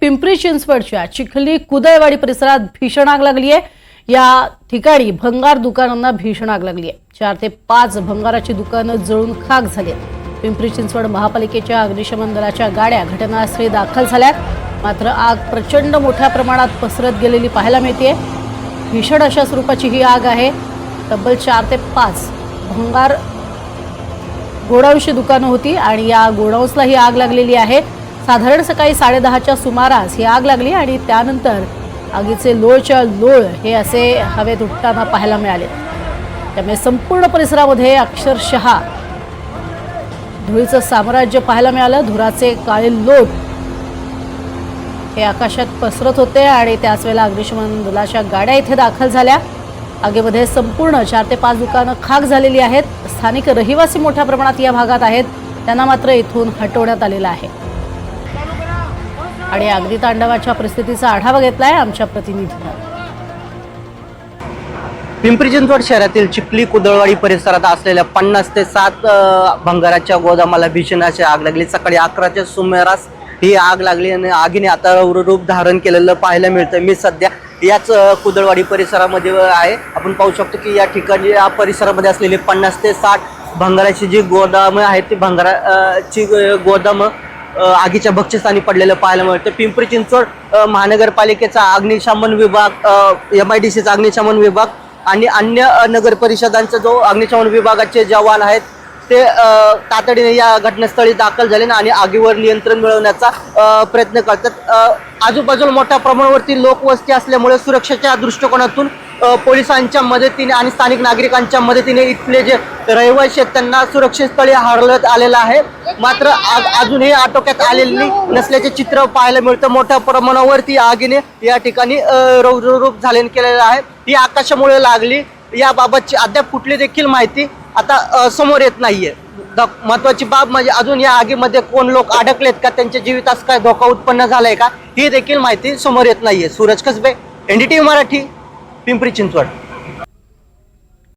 पिंपरी चिंचवडच्या चिखली कुदळवाडी परिसरात भीषण आग लागली आहे. या ठिकाणी भंगार दुकानांना भीषण आग लागली आहे. चार ते पाच भंगाराची दुकानं जळून खाक झाली आहेत. पिंपरी चिंचवड महापालिकेच्या अग्निशमन दलाच्या गाड्या घटनास्थळी दाखल झाल्यात. मात्र आग प्रचंड मोठ्या प्रमाणात पसरत गेलेली पाहायला मिळते भीषण अशा स्वरूपाची ही आग आहे. तब्बल चार ते पाच भंगार गोडाऊनची दुकानं होती आणि या गोडाऊन्सला ही आग लागलेली आहे. साधारण सकाळी साडेदहाच्या सुमारास ही आग लागली आणि त्यानंतर आगीचे लोळच्या लोळ हे असे हवेत उठताना पाहायला मिळाले. त्यामुळे संपूर्ण परिसरामध्ये अक्षरशः धुळीचं साम्राज्य पाहायला मिळालं. धुराचे काळे लोट हे आकाशात पसरत होते आणि त्याच वेळेला अग्निशमन दलाच्या गाड्या इथे दाखल झाल्या. आगीमध्ये संपूर्ण चार ते पाच दुकानं खाक झालेली आहेत. स्थानिक रहिवासी मोठ्या प्रमाणात या भागात आहेत. त्यांना मात्र इथून हटवण्यात आलेलं आहे. आणि अगदी तांडवाच्या परिस्थितीचा आढावा घेतलाय आमच्या प्रतिनिधीनं. पिंपरी चिंचवड शहरातील चिखली कुदळवाडी परिसरात असलेल्या पन्नास ते सात भंगाराच्या गोदामाला भीषण अशी आग लागली. सकाळी अकराच्या सुमारास ही आग लागली आणि आगीने आता रूप धारण केलेलं पाहायला मिळतं मी सध्या याच कुदळवाडी परिसरामध्ये आहे. आपण पाहू शकतो की या ठिकाणी या परिसरामध्ये असलेले पन्नास ते साठ भंगाराची जी गोदामं आहेत ती भंगारा ची गोदामं आगीच्या भक्षस्थानी पडलेलं पाहायला मिळतं. पिंपरी चिंचवड महानगरपालिकेचा अग्निशमन विभाग एम आय डी सीचा अग्निशमन विभाग आणि अन्य नगरपरिषदांचा नगर परिषदांचा जो अग्निशमन विभागाचे जवान आहेत ते तातडीने या घटनास्थळी दाखल झाले आणि आगीवर नियंत्रण मिळवण्याचा प्रयत्न करतात. आजूबाजूला मोठ्या प्रमाणावरती लोकवस्ती असल्यामुळे सुरक्षेच्या दृष्टिकोनातून पोलिसांच्या मदतीने आणि स्थानिक नागरिकांच्या मदतीने इथले जे रहिवासी आहेत त्यांना सुरक्षित स्थळी हरवण्यात आलेलं आहे. मात्र आग अजूनही आटोक्यात आलेली नसल्याचे चित्र पाहायला मिळतं. मोठ्या प्रमाणावरती आगीने या ठिकाणी अ, झाले केलेलं आहे. ही आकाशामुळे लागली. याबाबतची अद्याप कुठली देखील माहिती आता समोर येत नाहीये. द- महत्वाची बाब म्हणजे अजून या आगीमध्ये कोण लोक अडकलेत का? त्यांच्या जीवितास काय धोका उत्पन्न झालाय का? ही देखील माहिती समोर येत नाहीये. सूरज कसबे एनडीटीव्ही मराठी. पिंपरी चिंचवड